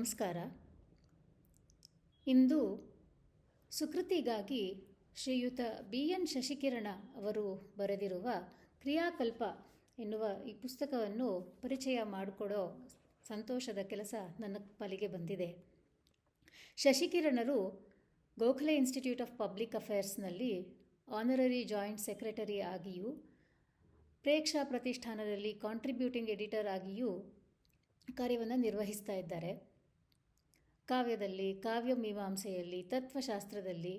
ನಮಸ್ಕಾರ. ಇಂದು ಸುಕೃತಿಗಾಗಿ ಶ್ರೀಯುತ B N ಶಶಿಕಿರಣ ಅವರು ಬರೆದಿರುವ ಕ್ರಿಯಾಕಲ್ಪ ಎನ್ನುವ ಈ ಪುಸ್ತಕವನ್ನು ಪರಿಚಯ ಮಾಡಿಕೊಡೋ ಸಂತೋಷದ ಕೆಲಸ ನನ್ನ ಪಾಲಿಗೆ ಬಂದಿದೆ. ಶಶಿಕಿರಣರು ಗೋಖಲೆ ಇನ್ಸ್ಟಿಟ್ಯೂಟ್ ಆಫ್ ಪಬ್ಲಿಕ್ ಅಫೇರ್ಸ್ನಲ್ಲಿ ಆನರರಿ ಜಾಯಿಂಟ್ ಸೆಕ್ರೆಟರಿ ಆಗಿಯೂ, ಪ್ರೇಕ್ಷಾ ಪ್ರತಿಷ್ಠಾನದಲ್ಲಿ ಕಾಂಟ್ರಿಬ್ಯೂಟಿಂಗ್ ಎಡಿಟರ್ ಆಗಿಯೂ ಕಾರ್ಯವನ್ನು ನಿರ್ವಹಿಸ್ತಾ ಇದ್ದಾರೆ. ಕಾವ್ಯದಲ್ಲಿ, ಕಾವ್ಯ ಮೀಮಾಂಸೆಯಲ್ಲಿ, ತತ್ವಶಾಸ್ತ್ರದಲ್ಲಿ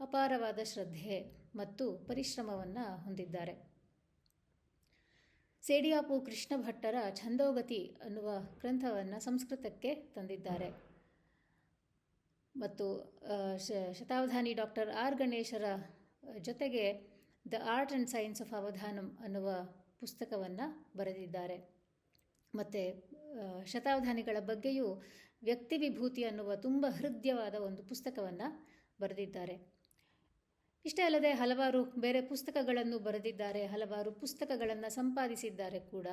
ಅಪಾರವಾದ ಶ್ರದ್ಧೆ ಮತ್ತು ಪರಿಶ್ರಮವನ್ನು ಹೊಂದಿದ್ದಾರೆ. ಸೇಡಿಯಾಪು ಕೃಷ್ಣ ಭಟ್ಟರ ಛಂದೋಗತಿ ಅನ್ನುವ ಗ್ರಂಥವನ್ನು ಸಂಸ್ಕೃತಕ್ಕೆ ತಂದಿದ್ದಾರೆ. ಮತ್ತು ಶತಾವಧಾನಿ ಡಾಕ್ಟರ್ ಆರ್ ಗಣೇಶರ ಜೊತೆಗೆ the art and science of Avadhanam ಅನ್ನುವ ಪುಸ್ತಕವನ್ನು ಬರೆದಿದ್ದಾರೆ. ಮತ್ತು ಶತಾವಧಾನಿಗಳ ಬಗ್ಗೆಯೂ ವ್ಯಕ್ತಿ ವಿಭೂತಿ ಅನ್ನುವ ತುಂಬ ಹೃದಯವಾದ ಒಂದು ಪುಸ್ತಕವನ್ನು ಬರೆದಿದ್ದಾರೆ. ಇಷ್ಟೇ ಅಲ್ಲದೆ ಹಲವಾರು ಬೇರೆ ಪುಸ್ತಕಗಳನ್ನು ಬರೆದಿದ್ದಾರೆ, ಹಲವಾರು ಪುಸ್ತಕಗಳನ್ನು ಸಂಪಾದಿಸಿದ್ದಾರೆ ಕೂಡ.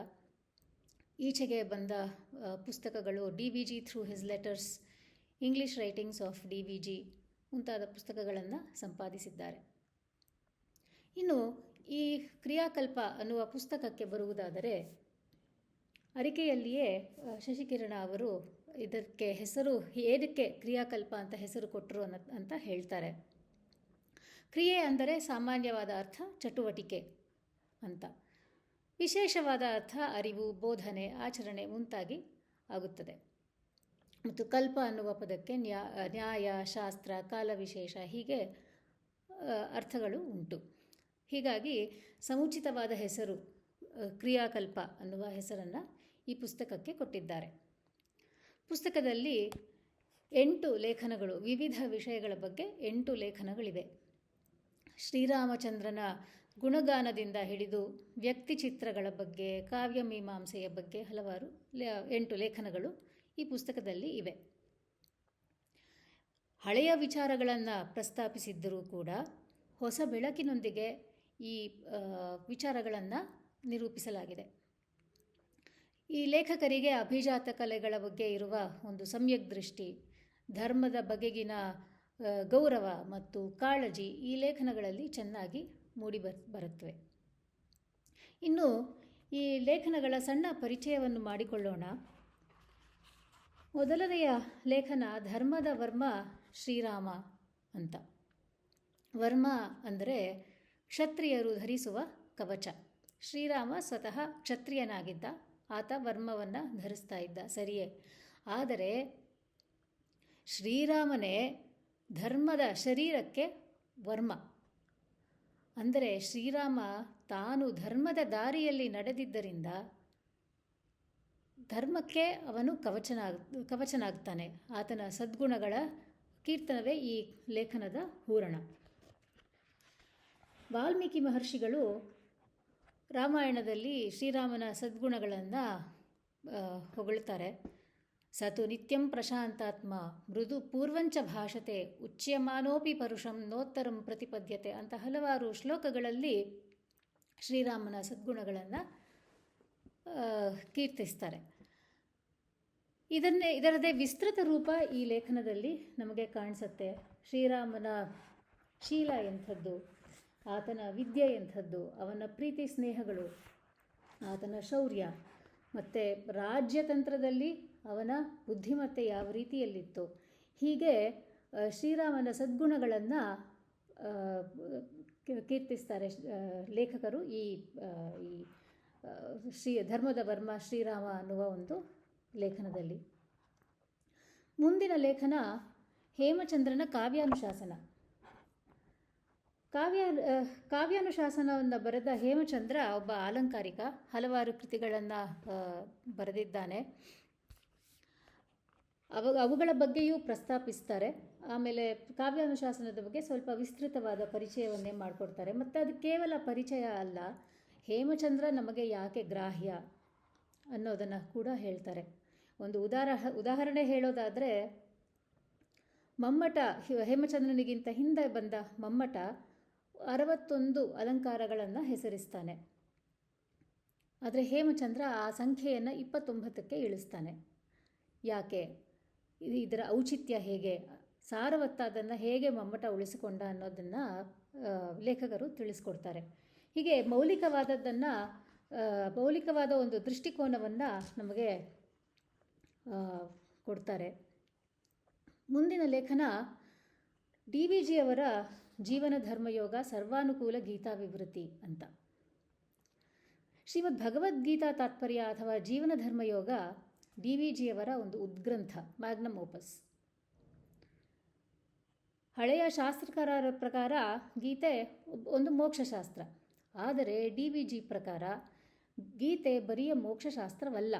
ಈಚೆಗೆ ಬಂದ ಪುಸ್ತಕಗಳು D V G through his letters English writings of D V G ಮುಂತಾದ ಪುಸ್ತಕಗಳನ್ನು ಸಂಪಾದಿಸಿದ್ದಾರೆ. ಇನ್ನು ಈ ಕ್ರಿಯಾಕಲ್ಪ ಅನ್ನುವ ಪುಸ್ತಕಕ್ಕೆ ಬರುವುದಾದರೆ ಅರಿಕೆಯಲ್ಲಿಯೇ ಶಶಿಕಿರಣ ಅವರು ಇದಕ್ಕೆ ಹೆಸರು ಏದಕ್ಕೆ ಕ್ರಿಯಾಕಲ್ಪ ಅಂತ ಹೆಸರು ಕೊಟ್ಟರು ಅನ್ನ, ಅಂತ ಹೇಳ್ತಾರೆ. ಕ್ರಿಯೆ ಅಂದರೆ ಸಾಮಾನ್ಯವಾದ ಅರ್ಥ ಚಟುವಟಿಕೆ ಅಂತ. ವಿಶೇಷವಾದ ಅರ್ಥ ಅರಿವು, ಬೋಧನೆ, ಆಚರಣೆ ಮುಂತಾಗಿ ಆಗುತ್ತದೆ. ಮತ್ತು ಕಲ್ಪ ಅನ್ನುವ ಪದಕ್ಕೆ ನ್ಯಾ, ನ್ಯಾಯ, ಶಾಸ್ತ್ರ, ಕಾಲವಿಶೇಷ ಹೀಗೆ ಅರ್ಥಗಳು ಉಂಟು. ಹೀಗಾಗಿ ಸಮುಚಿತವಾದ ಹೆಸರು ಕ್ರಿಯಾಕಲ್ಪ ಅನ್ನುವ ಹೆಸರನ್ನು ಈ ಪುಸ್ತಕಕ್ಕೆ ಕೊಟ್ಟಿದ್ದಾರೆ. ಪುಸ್ತಕದಲ್ಲಿ ಎಂಟು ಲೇಖನಗಳು, ವಿವಿಧ ವಿಷಯಗಳ ಬಗ್ಗೆ ಎಂಟು ಲೇಖನಗಳಿವೆ. ಶ್ರೀರಾಮಚಂದ್ರನ ಗುಣಗಾನದಿಂದ ಹಿಡಿದು ವ್ಯಕ್ತಿ ಚಿತ್ರಗಳ ಬಗ್ಗೆ, ಕಾವ್ಯ ಮೀಮಾಂಸೆಯ ಬಗ್ಗೆ ಹಲವಾರು ಎಂಟು ಲೇಖನಗಳು ಈ ಪುಸ್ತಕದಲ್ಲಿ ಇವೆ. ಹಳೆಯ ವಿಚಾರಗಳನ್ನು ಪ್ರಸ್ತಾಪಿಸಿದ್ದರೂ ಕೂಡ ಹೊಸ ಬೆಳಕಿನೊಂದಿಗೆ ಈ ವಿಚಾರಗಳನ್ನು ನಿರೂಪಿಸಲಾಗಿದೆ. ಈ ಲೇಖಕರಿಗೆ ಅಭಿಜಾತ ಕಲೆಗಳ ಬಗ್ಗೆ ಇರುವ ಒಂದು ಸಮ್ಯಕ್ ದೃಷ್ಟಿ, ಧರ್ಮದ ಬಗೆಗಿನ ಗೌರವ ಮತ್ತು ಕಾಳಜಿ ಈ ಲೇಖನಗಳಲ್ಲಿ ಚೆನ್ನಾಗಿ ಮೂಡಿ ಬರ್, ಬರುತ್ತವೆ. ಇನ್ನು ಈ ಲೇಖನಗಳ ಸಣ್ಣ ಪರಿಚಯವನ್ನು ಮಾಡಿಕೊಳ್ಳೋಣ. ಮೊದಲನೆಯ ಲೇಖನ ಧರ್ಮದ ವರ್ಮ ಶ್ರೀರಾಮ ಅಂತ. ವರ್ಮ ಅಂದರೆ ಕ್ಷತ್ರಿಯರು ಧರಿಸುವ ಕವಚ. ಶ್ರೀರಾಮ ಸ್ವತಃ ಕ್ಷತ್ರಿಯನಾಗಿದ್ದ. ಆತ ವರ್ಮವನ್ನು ಧರಿಸ್ತಾ ಇದ್ದ. ಸರಿಯೇ. ಆದರೆ ಶ್ರೀರಾಮನೇ ಧರ್ಮದ ಶರೀರಕ್ಕೆ ವರ್ಮ. ಅಂದರೆ ಶ್ರೀರಾಮ ತಾನು ಧರ್ಮದ ದಾರಿಯಲ್ಲಿ ನಡೆದಿದ್ದರಿಂದ ಧರ್ಮಕ್ಕೆ ಅವನು ಕವಚನ, ಕವಚನಾಗ್ತಾನೆ. ಆತನ ಸದ್ಗುಣಗಳ ಕೀರ್ತನವೇ ಈ ಲೇಖನದ ಹೂರಣ. ವಾಲ್ಮೀಕಿ ಮಹರ್ಷಿಗಳು ರಾಮಾಯಣದಲ್ಲಿ ಶ್ರೀರಾಮನ ಸದ್ಗುಣಗಳನ್ನು ಹೊಗಳ್ತಾರೆ. ಸತು ನಿತ್ಯಂ ಪ್ರಶಾಂತಾತ್ಮ, ಮೃದು ಪೂರ್ವಂಚ ಭಾಷತೆ, ಉಚ್ಯಮಾನೋಪಿ ಪರುಷಂ ನೋತ್ತರಂ ಪ್ರತಿಪದ್ಯತೆ ಅಂತ ಹಲವಾರು ಶ್ಲೋಕಗಳಲ್ಲಿ ಶ್ರೀರಾಮನ ಸದ್ಗುಣಗಳನ್ನು ಕೀರ್ತಿಸ್ತಾರೆ. ಇದನ್ನೇ, ಇದರದೇ ವಿಸ್ತೃತ ರೂಪ ಈ ಲೇಖನದಲ್ಲಿ ನಮಗೆ ಕಾಣಿಸುತ್ತೆ. ಶ್ರೀರಾಮನ ಶೀಲ ಎಂಥದ್ದು ಆತನ ವಿದ್ಯೆ ಎಂಥದ್ದು, ಅವನ ಪ್ರೀತಿ ಸ್ನೇಹಗಳು, ಆತನ ಶೌರ್ಯ. ಮತ್ತು ರಾಜ್ಯತಂತ್ರದಲ್ಲಿ ಅವನ ಬುದ್ಧಿಮತ್ತೆ ಯಾವ ರೀತಿಯಲ್ಲಿತ್ತು? ಹೀಗೆ ಶ್ರೀರಾಮನ ಸದ್ಗುಣಗಳನ್ನು ಕೀರ್ತಿಸ್ತಾರೆ ಲೇಖಕರು ಈ ಈ ಶ್ರೀ ಧರ್ಮದ ವರ್ಮ ಶ್ರೀರಾಮ ಅನ್ನುವ ಒಂದು ಲೇಖನದಲ್ಲಿ. ಮುಂದಿನ ಲೇಖನ ಹೇಮಚಂದ್ರನ ಕಾವ್ಯಾನುಶಾಸನ ಕಾವ್ಯ ಕಾವ್ಯಾನುಶಾಸನವನ್ನು ಬರೆದ ಹೇಮಚಂದ್ರ ಒಬ್ಬ ಆಲಂಕಾರಿಕ ಹಲವಾರು ಕೃತಿಗಳನ್ನು ಬರೆದಿದ್ದಾನೆ. ಅವ, ಅವುಗಳ ಬಗ್ಗೆಯೂ ಪ್ರಸ್ತಾಪಿಸ್ತಾರೆ. ಆಮೇಲೆ ಕಾವ್ಯಾನುಶಾಸನದ ಬಗ್ಗೆ ಸ್ವಲ್ಪ ವಿಸ್ತೃತವಾದ ಪರಿಚಯವನ್ನೇ ಮಾಡಿಕೊಡ್ತಾರೆ. ಮತ್ತು ಅದು ಕೇವಲ ಪರಿಚಯ ಅಲ್ಲ, ಹೇಮಚಂದ್ರ ನಮಗೆ ಯಾಕೆ ಗ್ರಾಹ್ಯ ಅನ್ನೋದನ್ನು ಕೂಡ ಹೇಳ್ತಾರೆ. ಒಂದು ಉದಾರ, ಉದಾಹರಣೆ ಹೇಳೋದಾದರೆ, ಮಮ್ಮಟ ಹೇಮಚಂದ್ರನಿಗಿಂತ ಹಿಂದೆ ಬಂದ ಮಮ್ಮಟ ಅರವತ್ತೊಂದು ಅಲಂಕಾರಗಳನ್ನು ಹೆಸರಿಸ್ತಾನೆ. ಆದರೆ ಹೇಮಚಂದ್ರ ಆ ಸಂಖ್ಯೆಯನ್ನು ಇಪ್ಪತ್ತೊಂಬತ್ತಕ್ಕೆ ಇಳಿಸ್ತಾನೆ. ಯಾಕೆ? ಇದು ಇದರ ಔಚಿತ್ಯ ಹೇಗೆ? ಸಾರವತ್ತಾದನ್ನು ಹೇಗೆ ಮಮ್ಮಟ ಉಳಿಸಿಕೊಂಡ ಅನ್ನೋದನ್ನು ಲೇಖಕರು ತಿಳಿಸ್ಕೊಡ್ತಾರೆ. ಹೀಗೆ ಮೌಲಿಕವಾದದ್ದನ್ನು ಮೌಲಿಕವಾದ ಒಂದು ದೃಷ್ಟಿಕೋನವನ್ನು ನಮಗೆ ಕೊಡ್ತಾರೆ. ಮುಂದಿನ ಲೇಖನ ಡಿ ವಿ ಜಿಯವರ ಜೀವನ ಧರ್ಮಯೋಗ ಸರ್ವಾನುಕೂಲ ಗೀತಾ ವಿವೃತ್ತಿ ಅಂತ. ಶ್ರೀಮದ್ ಭಗವದ್ಗೀತಾ ತಾತ್ಪರ್ಯ ಅಥವಾ ಜೀವನ ಧರ್ಮಯೋಗ ಡಿ ವಿ ಜಿಯವರ ಒಂದು ಉದ್ಗ್ರಂಥ ಮ್ಯಾಗ್ನಮ್ ಓಪಸ್ ಹಳೆಯ ಶಾಸ್ತ್ರಕಾರರ ಪ್ರಕಾರ ಗೀತೆ ಒಂದು ಮೋಕ್ಷಶಾಸ್ತ್ರ. ಆದರೆ ಡಿ ವಿ ಜಿ ಪ್ರಕಾರ ಗೀತೆ ಬರಿಯ ಮೋಕ್ಷಶಾಸ್ತ್ರವಲ್ಲ.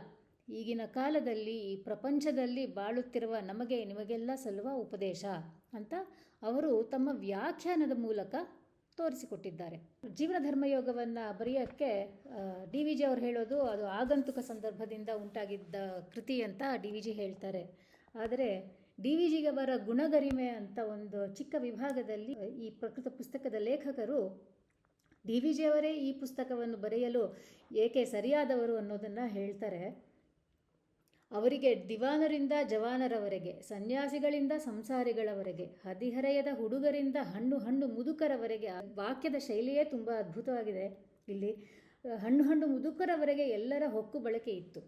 ಈಗಿನ ಕಾಲದಲ್ಲಿ ಈ ಪ್ರಪಂಚದಲ್ಲಿ ಬಾಳುತ್ತಿರುವ ನಮಗೆ ನಿಮಗೆಲ್ಲ ಸಲ್ಲುವ ಉಪದೇಶ ಅಂತ ಅವರು ತಮ್ಮ ವ್ಯಾಖ್ಯಾನದ ಮೂಲಕ ತೋರಿಸಿಕೊಟ್ಟಿದ್ದಾರೆ. ಜೀವನ ಧರ್ಮಯೋಗವನ್ನು ಬರೆಯೋಕ್ಕೆ ಡಿ ವಿ ಜಿ ಅವ್ರು ಹೇಳೋದು ಅದು ಆಗಂತುಕ ಸಂದರ್ಭದಿಂದ ಉಂಟಾಗಿದ್ದ ಕೃತಿ ಅಂತ ಡಿ ವಿ ಜಿ ಹೇಳ್ತಾರೆ. ಆದರೆ ಡಿ ವಿ ಜಿಗೆ ಬರ ಗುಣಗರಿಮೆ ಅಂತ ಒಂದು ಚಿಕ್ಕ ವಿಭಾಗದಲ್ಲಿ ಈ ಪ್ರಕೃತ ಪುಸ್ತಕದ ಲೇಖಕರು ಡಿ ವಿ ಜಿಯವರೇ ಈ ಪುಸ್ತಕವನ್ನು ಬರೆಯಲು ಏಕೆ ಸರಿಯಾದವರು ಅನ್ನೋದನ್ನು ಹೇಳ್ತಾರೆ. ಅವರಿಗೆ ದಿವಾನರಿಂದ ಜವಾನರವರೆಗೆ, ಸನ್ಯಾಸಿಗಳಿಂದ ಸಂಸಾರಿಗಳವರೆಗೆ, ಹದಿಹರೆಯದ ಹುಡುಗರಿಂದ ಹಣ್ಣು ಹಣ್ಣು ಮುದುಕರವರೆಗೆ ವಾಕ್ಯದ ಶೈಲಿಯೇ ತುಂಬ ಅದ್ಭುತವಾಗಿದೆ. ಇಲ್ಲಿ ಹಣ್ಣು ಹಣ್ಣು ಮುದುಕರವರೆಗೆ ಎಲ್ಲರ ಹೊಕ್ಕು ಬಳಕೆ ಇತ್ತು.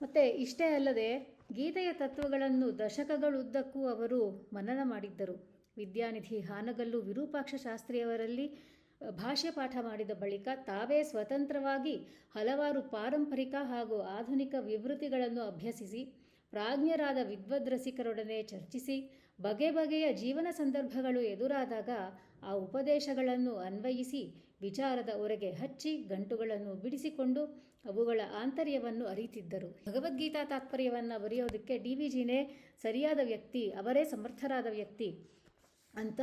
ಮತ್ತು ಇಷ್ಟೇ ಅಲ್ಲದೆ, ಗೀತೆಯ ತತ್ವಗಳನ್ನು ದಶಕಗಳುದ್ದಕ್ಕೂ ಅವರು ಮನನ ಮಾಡಿದ್ದರು. ವಿದ್ಯಾನಿಧಿ ಹಾನಗಲ್ಲು ವಿರೂಪಾಕ್ಷ ಶಾಸ್ತ್ರಿಯವರಲ್ಲಿ ಅ, ಭಾಷ್ಯ ಪಾಠ ಮಾಡಿದ ಬಳಿಕ ತಾವೇ ಸ್ವತಂತ್ರವಾಗಿ ಹಲವಾರು ಪಾರಂಪರಿಕ ಹಾಗೂ ಆಧುನಿಕ ವಿವೃತಿಗಳನ್ನು ಅಭ್ಯಸಿಸಿ ಪ್ರಾಜ್ಞರಾದ ವಿದ್ವದ್ರಸಿಕರೊಡನೆ ಚರ್ಚಿಸಿ ಬಗೆ ಬಗೆಯ ಜೀವನ ಸಂದರ್ಭಗಳು ಎದುರಾದಾಗ ಆ ಉಪದೇಶಗಳನ್ನು ಅನ್ವಯಿಸಿ ವಿಚಾರದ ಒರೆಗೆ ಹಚ್ಚಿ ಗಂಟುಗಳನ್ನು ಬಿಡಿಸಿಕೊಂಡು ಅವುಗಳ ಆಂತರ್ಯವನ್ನು ಅರಿತಿದ್ದರು. ಭಗವದ್ಗೀತಾ ತಾತ್ಪರ್ಯವನ್ನು ಬರೆಯೋದಕ್ಕೆ ಡಿ ವಿ ಜಿನೇ ಸರಿಯಾದ ವ್ಯಕ್ತಿ ಅವರೇ ಸಮರ್ಥರಾದ ವ್ಯಕ್ತಿ ಅಂತ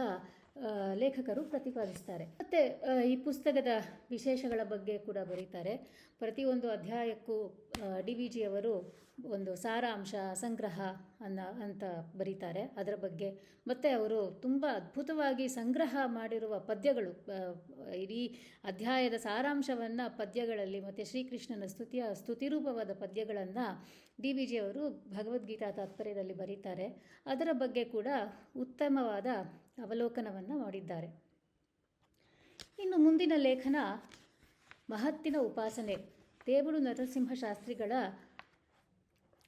ಲೇಖಕರು ಪ್ರತಿಪಾದಿಸ್ತಾರೆ. ಮತ್ತು ಈ ಪುಸ್ತಕದ ವಿಶೇಷಗಳ ಬಗ್ಗೆ ಕೂಡ ಬರೀತಾರೆ. ಪ್ರತಿಯೊಂದು ಅಧ್ಯಾಯಕ್ಕೂ ಡಿ ವಿ ಜಿಯವರು ಒಂದು ಸಾರಾಂಶ, ಸಂಗ್ರಹ ಅನ್ನ ಅಂತ ಬರೀತಾರೆ. ಅದರ ಬಗ್ಗೆ ಮತ್ತು ಅವರು ತುಂಬ ಅದ್ಭುತವಾಗಿ ಸಂಗ್ರಹ ಮಾಡಿರುವ ಪದ್ಯಗಳು ಇಡೀ ಅಧ್ಯಾಯದ ಸಾರಾಂಶವನ್ನು ಪದ್ಯಗಳಲ್ಲಿ ಮತ್ತು ಶ್ರೀಕೃಷ್ಣನ ಸ್ತುತಿಯ ಸ್ತುತಿರೂಪವಾದ ಪದ್ಯಗಳನ್ನು ಡಿ ವಿ ಜಿಯವರು ಭಗವದ್ಗೀತಾ ತಾತ್ಪರ್ಯದಲ್ಲಿ ಬರೀತಾರೆ. ಅದರ ಬಗ್ಗೆ ಕೂಡ ಉತ್ತಮವಾದ ಅವಲೋಕನವನ್ನು ಮಾಡಿದ್ದಾರೆ. ಇನ್ನು ಮುಂದಿನ ಲೇಖನ ಮಹತ್ತಿನ ಉಪಾಸನೆ ದೇವಡು ನರಸಿಂಹ ಶಾಸ್ತ್ರಿಗಳ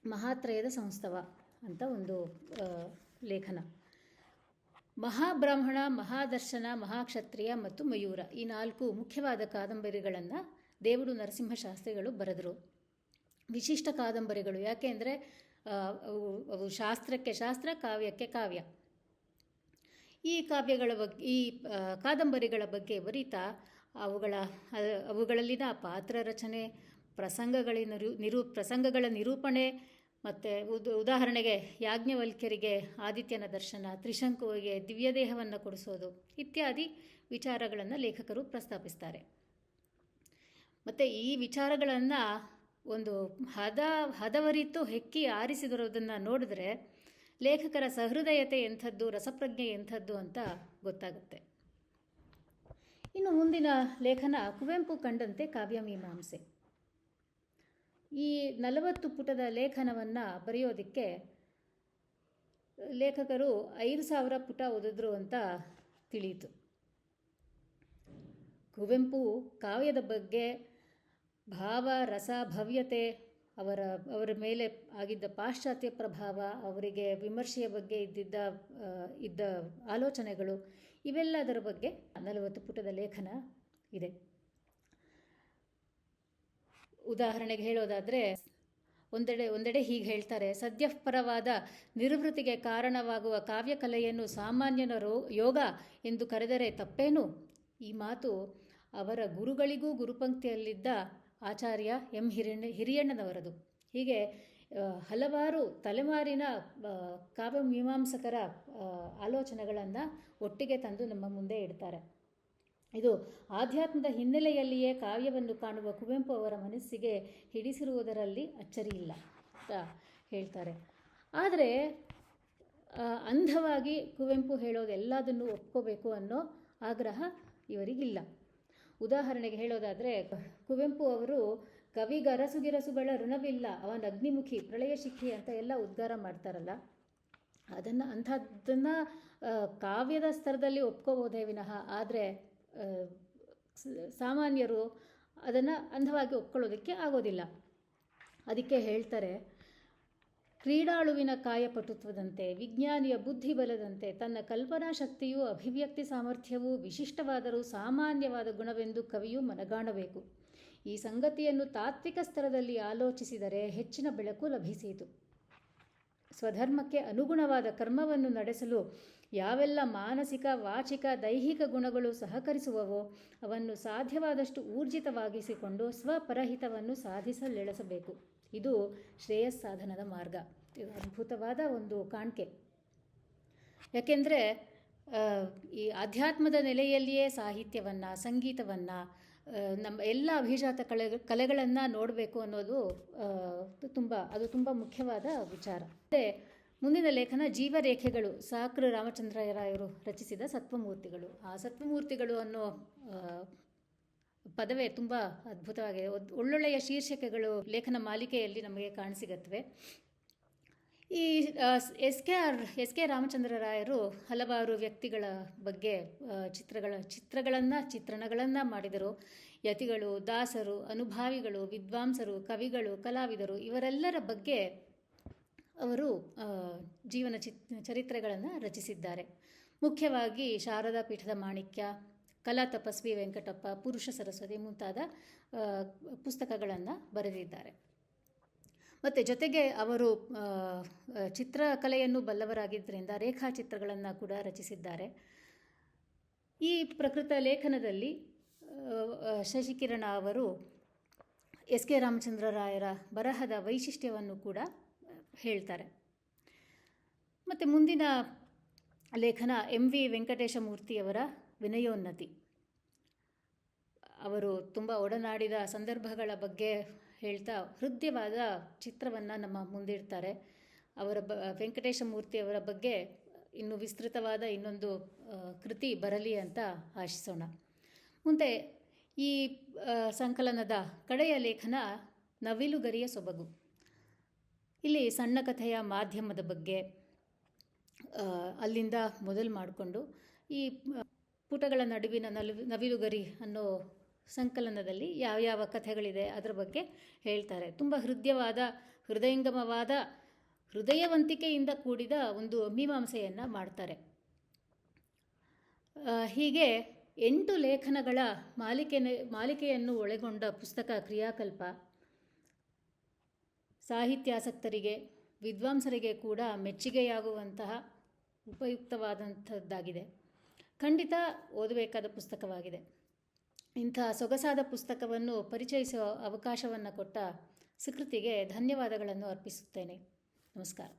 ಮಹಾತ್ರಯದ ಸಂಸ್ತವ ಅಂತ ಒಂದು ಲೇಖನ. ಮಹಾಬ್ರಾಹ್ಮಣ, ಮಹಾದರ್ಶನ, ಮಹಾಕ್ಷತ್ರಿಯ ಮತ್ತು ಮಯೂರ ಈ ನಾಲ್ಕು ಮುಖ್ಯವಾದ ಕಾದಂಬರಿಗಳನ್ನು ದೇವಡು ನರಸಿಂಹ ಶಾಸ್ತ್ರಿಗಳು ಬರೆದರು. ವಿಶಿಷ್ಟ ಕಾದಂಬರಿಗಳು ಯಾಕೆ ಅಂದರೆ ಅವು ಶಾಸ್ತ್ರಕ್ಕೆ ಶಾಸ್ತ್ರ, ಕಾವ್ಯಕ್ಕೆ ಕಾವ್ಯ. ಈ ಕಾವ್ಯಗಳ ಬಗ್ಗೆ ಈ ಕಾದಂಬರಿಗಳ ಬಗ್ಗೆ ಬರೀತಾ ಅವುಗಳ, ಅವುಗಳಲ್ಲಿನ ಪಾತ್ರ ರಚನೆ ಪ್ರಸಂಗಗಳ ನಿರು, ನಿರೂ, ಪ್ರಸಂಗಗಳ ನಿರೂಪಣೆ ಮತ್ತು ಉದ, ಉದಾಹರಣೆಗೆ ಯಾಜ್ಞವಲ್ಕ್ಯರಿಗೆ ಆದಿತ್ಯನ ದರ್ಶನ, ತ್ರಿಶಂಕುವಿಗೆ ದಿವ್ಯದೇಹವನ್ನು ಕೊಡಿಸೋದು ಇತ್ಯಾದಿ ವಿಚಾರಗಳನ್ನು ಲೇಖಕರು ಪ್ರಸ್ತಾಪಿಸ್ತಾರೆ. ಮತ್ತು ಈ ವಿಚಾರಗಳನ್ನು ಒಂದು ಹದ, ಹದವರಿತು ಹೆಕ್ಕಿ ಆರಿಸಿದಿರೋದನ್ನು ನೋಡಿದ್ರೆ ಲೇಖಕರ ಸಹೃದಯತೆ ಎಂಥದ್ದು, ರಸಪ್ರಜ್ಞೆ ಎಂಥದ್ದು ಅಂತ ಗೊತ್ತಾಗುತ್ತೆ. ಇನ್ನು ಮುಂದಿನ ಲೇಖನ ಕುವೆಂಪು ಕಂಡಂತೆ ಕಾವ್ಯಮೀಮಾಂಸೆ ಈ ನಲವತ್ತು ಪುಟದ ಲೇಖನವನ್ನು ಬರೆಯೋದಕ್ಕೆ ಲೇಖಕರು ಐದು ಸಾವಿರ ಪುಟ ಓದಿದ್ರು ಅಂತ ತಿಳಿಯಿತು. ಕುವೆಂಪು ಕಾವ್ಯದ ಬಗ್ಗೆ ಭಾವ, ರಸ, ಭವ್ಯತೆ, ಅವರ ಅವರ ಮೇಲೆ ಆಗಿದ್ದ ಪಾಶ್ಚಾತ್ಯ ಪ್ರಭಾವ, ಅವರಿಗೆ ವಿಮರ್ಶೆಯ ಬಗ್ಗೆ ಇದ್ದಿದ್ದ ಇದ್ದ ಆಲೋಚನೆಗಳು, ಇವೆಲ್ಲದರ ಬಗ್ಗೆ ನಲವತ್ತು ಪುಟದ ಲೇಖನ ಇದೆ. ಉದಾಹರಣೆಗೆ ಹೇಳೋದಾದರೆ, ಒಂದೆಡೆ ಒಂದೆಡೆ ಹೀಗೆ ಹೇಳ್ತಾರೆ, ಸದ್ಯಪರವಾದ ನಿರ್ವೃತ್ತಿಗೆ ಕಾರಣವಾಗುವ ಕಾವ್ಯಕಲೆಯನ್ನು ಸಾಮಾನ್ಯನ ರೋ, ಯೋಗ ಎಂದು ಕರೆದರೆ ತಪ್ಪೇನು? ಈ ಮಾತು ಅವರ ಗುರುಗಳಿಗೂ ಗುರುಪಂಕ್ತಿಯಲ್ಲಿದ್ದ ಆಚಾರ್ಯ ಎಂ. ಹಿರಿಯಣ್ಣ ಹಿರಿಯಣ್ಣನವರದು. ಹೀಗೆ ಹಲವಾರು ತಲೆಮಾರಿನ ಕಾವ್ಯ ಮೀಮಾಂಸಕರ ಆಲೋಚನೆಗಳನ್ನು ಒಟ್ಟಿಗೆ ತಂದು ನಮ್ಮ ಮುಂದೆ ಇಡ್ತಾರೆ. ಇದು ಆಧ್ಯಾತ್ಮದ ಹಿನ್ನೆಲೆಯಲ್ಲಿಯೇ ಕಾವ್ಯವನ್ನು ಕಾಣುವ ಕುವೆಂಪು ಅವರ ಮನಸ್ಸಿಗೆ ಹಿಡಿಸಿರುವುದರಲ್ಲಿ ಅಚ್ಚರಿಯಿಲ್ಲ ಅಂತ ಹೇಳ್ತಾರೆ. ಆದರೆ ಅಂಧವಾಗಿ ಕುವೆಂಪು ಹೇಳೋದೆಲ್ಲದನ್ನು ಒಪ್ಕೋಬೇಕು ಅನ್ನೋ ಆಗ್ರಹ ಇವರಿಗಿಲ್ಲ. ಉದಾಹರಣೆಗೆ ಹೇಳೋದಾದರೆ, ಕುವೆಂಪು ಅವರು ಕವಿಗರಸುಗಿರಸುಗಳ ಋಣವಿಲ್ಲ, ಅವನ ಅಗ್ನಿಮುಖಿ, ಪ್ರಳಯ ಶಿಖಿ ಅಂತ ಎಲ್ಲ ಉದ್ಗಾರ ಮಾಡ್ತಾರಲ್ಲ. ಅದನ್ನು ಅಂಥದ್ದನ್ನು ಕಾವ್ಯದ ಸ್ತರದಲ್ಲಿ ಒಪ್ಕೋಬೋದೇ ವಿನಃ, ಆದರೆ ಸಾಮಾನ್ಯರು ಅದನ್ನು ಅಂಧವಾಗಿ ಒಪ್ಕೊಳ್ಳೋದಕ್ಕೆ ಆಗೋದಿಲ್ಲ. ಅದಕ್ಕೆ ಹೇಳ್ತಾರೆ, ಕ್ರೀಡಾಳುವಿನ ಕಾಯಪಟುತ್ವದಂತೆ ವಿಜ್ಞಾನಿಯ ಬುದ್ಧಿಬಲದಂತೆ ತನ್ನ ಕಲ್ಪನಾ ಶಕ್ತಿಯು ಅಭಿವ್ಯಕ್ತಿ ಸಾಮರ್ಥ್ಯವೂ ವಿಶಿಷ್ಟವಾದರೂ ಸಾಮಾನ್ಯವಾದ ಗುಣವೆಂದು ಕವಿಯು ಮನಗಾಣಬೇಕು. ಈ ಸಂಗತಿಯನ್ನು ತಾತ್ವಿಕ ಸ್ತರದಲ್ಲಿ ಆಲೋಚಿಸಿದರೆ ಹೆಚ್ಚಿನ ಬೆಳಕು ಲಭಿಸಿತು. ಸ್ವಧರ್ಮಕ್ಕೆ ಅನುಗುಣವಾದ ಕರ್ಮವನ್ನು ನಡೆಸಲು ಯಾವೆಲ್ಲ ಮಾನಸಿಕ, ವಾಚಿಕ, ದೈಹಿಕ ಗುಣಗಳು ಸಹಕರಿಸುವವೋ ಅವನ್ನು ಸಾಧ್ಯವಾದಷ್ಟು ಊರ್ಜಿತವಾಗಿಸಿಕೊಂಡು ಸ್ವಪರಹಿತವನ್ನು ಸಾಧಿಸಲೆಳೆಸಬೇಕು. ಇದು ಶ್ರೇಯಸ್ಸಾಧನದ ಮಾರ್ಗ. ಇದು ಅದ್ಭುತವಾದ ಒಂದು ಕಾಣಿಕೆ. ಯಾಕೆಂದರೆ ಈ ಆಧ್ಯಾತ್ಮದ ನೆಲೆಯಲ್ಲಿಯೇ ಸಾಹಿತ್ಯವನ್ನು, ಸಂಗೀತವನ್ನು ನಮ್ಮ ಎಲ್ಲ ಅಭಿಜಾತ ಕಲೆ, ಕಲೆಗಳನ್ನು ನೋಡಬೇಕು ಅನ್ನೋದು ತುಂಬ, ಅದು ತುಂಬ ಮುಖ್ಯವಾದ ವಿಚಾರ. ಮತ್ತು ಮುಂದಿನ ಲೇಖನ ಜೀವರೇಖೆಗಳು, ಸಾಕ್ರ ರಾಮಚಂದ್ರರಾಯರು ರಚಿಸಿದ ಸತ್ವಮೂರ್ತಿಗಳು. ಆ ಸತ್ವಮೂರ್ತಿಗಳು ಅನ್ನೋ ಪದವೇ ತುಂಬ ಅದ್ಭುತವಾಗಿದೆ. ಒಳ್ಳೊಳ್ಳೆಯ ಶೀರ್ಷಿಕೆಗಳು ಲೇಖನ ಮಾಲಿಕೆಯಲ್ಲಿ ನಮಗೆ ಕಾಣಸಿಗತ್ವೆ ಈ S K R S K ರಾಮಚಂದ್ರರಾಯರು ಹಲವಾರು ವ್ಯಕ್ತಿಗಳ ಬಗ್ಗೆ ಚಿತ್ರಗಳ, ಚಿತ್ರಗಳನ್ನು, ಚಿತ್ರಣಗಳನ್ನು ಮಾಡಿದರು. ಯತಿಗಳು, ದಾಸರು, ಅನುಭಾವಿಗಳು, ವಿದ್ವಾಂಸರು, ಕವಿಗಳು, ಕಲಾವಿದರು, ಇವರೆಲ್ಲರ ಬಗ್ಗೆ ಅವರು ಜೀವನ ಚಿತ್, ಚರಿತ್ರೆಗಳನ್ನು ರಚಿಸಿದ್ದಾರೆ. ಮುಖ್ಯವಾಗಿ ಶಾರದಾ ಪೀಠದ ಮಾಣಿಕ್ಯ, ಕಲಾ ತಪಸ್ವಿ ವೆಂಕಟಪ್ಪ, ಪುರುಷ ಸರಸ್ವತಿ ಮುಂತಾದ ಪುಸ್ತಕಗಳನ್ನು ಬರೆದಿದ್ದಾರೆ. ಮತ್ತು ಜೊತೆಗೆ ಅವರು ಚಿತ್ರಕಲೆಯನ್ನು ಬಲ್ಲವರಾಗಿದ್ದರಿಂದ ರೇಖಾಚಿತ್ರಗಳನ್ನು ಕೂಡ ರಚಿಸಿದ್ದಾರೆ. ಈ ಪ್ರಕೃತ ಲೇಖನದಲ್ಲಿ ಶಶಿಕಿರಣ ಅವರು ಎಸ್ ಕೆ ರಾಮಚಂದ್ರ ರಾಯರ ಬರಹದ ವೈಶಿಷ್ಟ್ಯವನ್ನು ಕೂಡ ಹೇಳ್ತಾರೆ. ಮತ್ತು ಮುಂದಿನ ಲೇಖನ ಎಂ ವಿ ವೆಂಕಟೇಶಮೂರ್ತಿಯವರ ವಿನಯೋನ್ನತಿ. ಅವರು ತುಂಬ ಒಡನಾಡಿದ ಸಂದರ್ಭಗಳ ಬಗ್ಗೆ ಹೇಳ್ತಾ ಹೃದಯವಾದ ಚಿತ್ರವನ್ನು ನಮ್ಮ ಮುಂದಿಡ್ತಾರೆ. ಅವರ ಬ ವೆಂಕಟೇಶ ಮೂರ್ತಿಯವರ ಬಗ್ಗೆ ಇನ್ನು ವಿಸ್ತೃತವಾದ ಇನ್ನೊಂದು ಕೃತಿ ಬರಲಿ ಅಂತ ಆಶಿಸೋಣ. ಮುಂದೆ ಈ ಸಂಕಲನದ ಕಡೆಯ ಲೇಖನ ನವಿಲುಗರಿಯ ಸೊಬಗು. ಇಲ್ಲಿ ಸಣ್ಣ ಕಥೆಯ ಮಾಧ್ಯಮದ ಬಗ್ಗೆ ಅಲ್ಲಿಂದ ಮೊದಲು ಮಾಡಿಕೊಂಡು ಈ ಪುಟಗಳ ನಡುವಿನ ನಲು ನವಿಲುಗರಿ ಅನ್ನೋ ಸಂಕಲನದಲ್ಲಿ ಯಾವ್ಯಾವ ಕಥೆಗಳಿದೆ ಅದರ ಬಗ್ಗೆ ಹೇಳ್ತಾರೆ. ತುಂಬ ಹೃದಯವಾದ, ಹೃದಯಂಗಮವಾದ, ಹೃದಯವಂತಿಕೆಯಿಂದ ಕೂಡಿದ ಒಂದು ಮೀಮಾಂಸೆಯನ್ನು ಮಾಡ್ತಾರೆ. ಹೀಗೆ ಎಂಟು ಲೇಖನಗಳ ಮಾಲಿಕೆ ಮಾಲಿಕೆಯನ್ನು ಒಳಗೊಂಡ ಪುಸ್ತಕ ಕ್ರಿಯಾಕಲ್ಪ, ಸಾಹಿತ್ಯಾಸಕ್ತರಿಗೆ, ವಿದ್ವಾಂಸರಿಗೆ ಕೂಡ ಮೆಚ್ಚುಗೆಯಾಗುವಂತಹ ಉಪಯುಕ್ತವಾದಂಥದ್ದಾಗಿದೆ. ಖಂಡಿತ ಓದಬೇಕಾದ ಪುಸ್ತಕವಾಗಿದೆ. ಇಂಥ ಸೊಗಸಾದ ಪುಸ್ತಕವನ್ನು ಪರಿಚಯಿಸುವ ಅವಕಾಶವನ್ನು ಕೊಟ್ಟ ಸುಕೃತಿಗೆ ಧನ್ಯವಾದಗಳನ್ನು ಅರ್ಪಿಸುತ್ತೇನೆ. ನಮಸ್ಕಾರ.